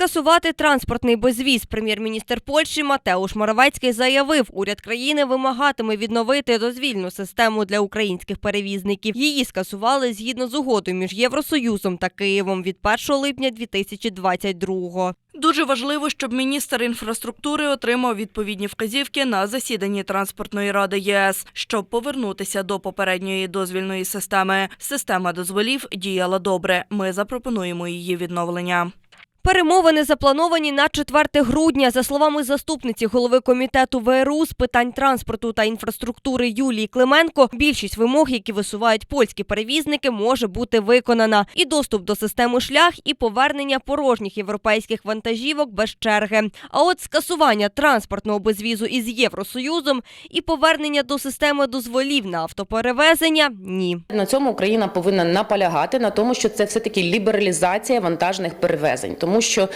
скасувати транспортний безвіз, прем'єр-міністр Польщі Матеуш Моровецький заявив, уряд країни вимагатиме відновити дозвільну систему для українських перевізників. Її скасували згідно з угодою між Євросоюзом та Києвом від 1 липня 2022-го. Дуже важливо, щоб міністр інфраструктури отримав відповідні вказівки на засіданні транспортної ради ЄС, щоб повернутися до попередньої дозвільної системи. Система дозволів діяла добре. Ми запропонуємо її відновлення. Перемовини заплановані на 4 грудня. За словами заступниці голови комітету ВРУ з питань транспорту та інфраструктури Юлії Клименко, більшість вимог, які висувають польські перевізники, може бути виконана. І доступ до системи шлях, і повернення порожніх європейських вантажівок без черги. А от скасування транспортного безвізу із Євросоюзом і повернення до системи дозволів на автоперевезення ні. На цьому Україна повинна наполягати на тому, що це все таки лібералізація вантажних перевезень, тому що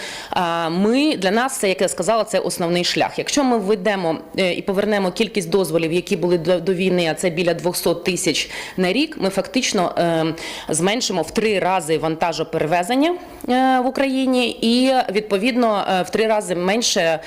ми для нас це, як я сказала, це основний шлях. Якщо ми введемо е, і повернемо кількість дозволів, які були до, війни, а це біля 200 тисяч на рік, ми фактично е, зменшимо в три рази вантажоперевезення е, в Україні, і відповідно е, в три рази менше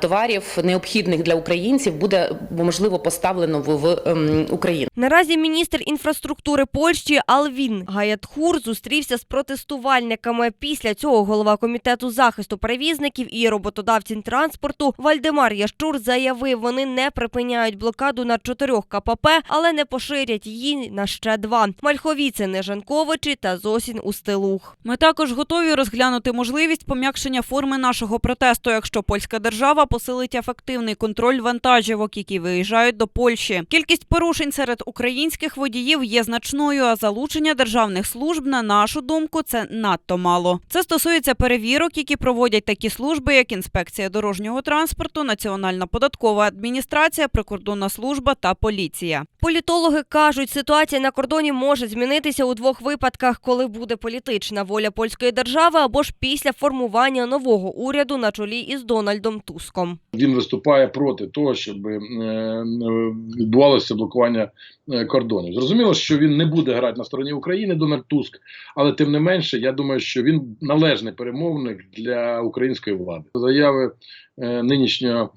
товарів необхідних для українців буде можливо поставлено в, в ем, Україну. Наразі міністр інфраструктури Польщі Алвін Гаятхур зустрівся з протестувальниками. Після цього голова комітету захисту перевізників і роботодавців транспорту Вальдемар Ящур заявив, вони не припиняють блокаду на чотирьох КПП, але не поширять її на ще два: Мальховіце Нежанковичі та Зосін Устилух. Ми також готові розглянути можливість пом'якшення форми нашого протесту, якщо польська держава посилить ефективний контроль вантажівок, які виїжджають до Польщі. Кількість порушень серед українських водіїв є значною, а залучення державних служб, на нашу думку, це надто мало. Це стосується перевірок, які проводять такі служби, як інспекція дорожнього транспорту, Національна податкова адміністрація, прикордонна служба та поліція. Політологи кажуть, ситуація на кордоні може змінитися у двох випадках, коли буде політична воля польської держави або ж після формування нового уряду на чолі із Дональдом Туском. Він виступає проти того, щоб е, відбувалося блокування е, кордонів. Зрозуміло, що він не буде грати на стороні України, Дональд Туск, але тим не менше, я думаю, що він належний перемовник для української влади. Заяви е, нинішнього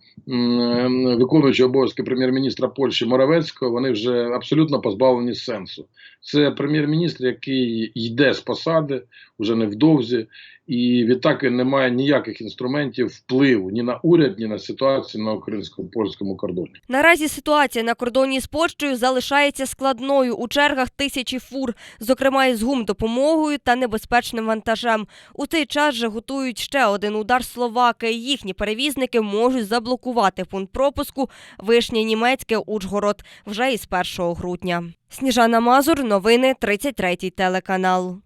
виконуючого обов'язки прем'єр-міністра Польщі Моравецького вони вже абсолютно позбавлені сенсу. Це прем'єр-міністр, який йде з посади вже невдовзі, і відтак він не має ніяких інструментів впливу ні на уряд, ні на ситуацію на українсько польському кордоні. Наразі ситуація на кордоні з Польщею залишається складною. У чергах тисячі фур, зокрема із гумдопомогою та небезпечним вантажем. У цей час же готують ще один удар Словаки. Їхні перевізники можуть заблокувати пункт пропуску Вишня Німецьке Ужгород вже із 1 грудня. Сніжана Мазур, новини 33 телеканал.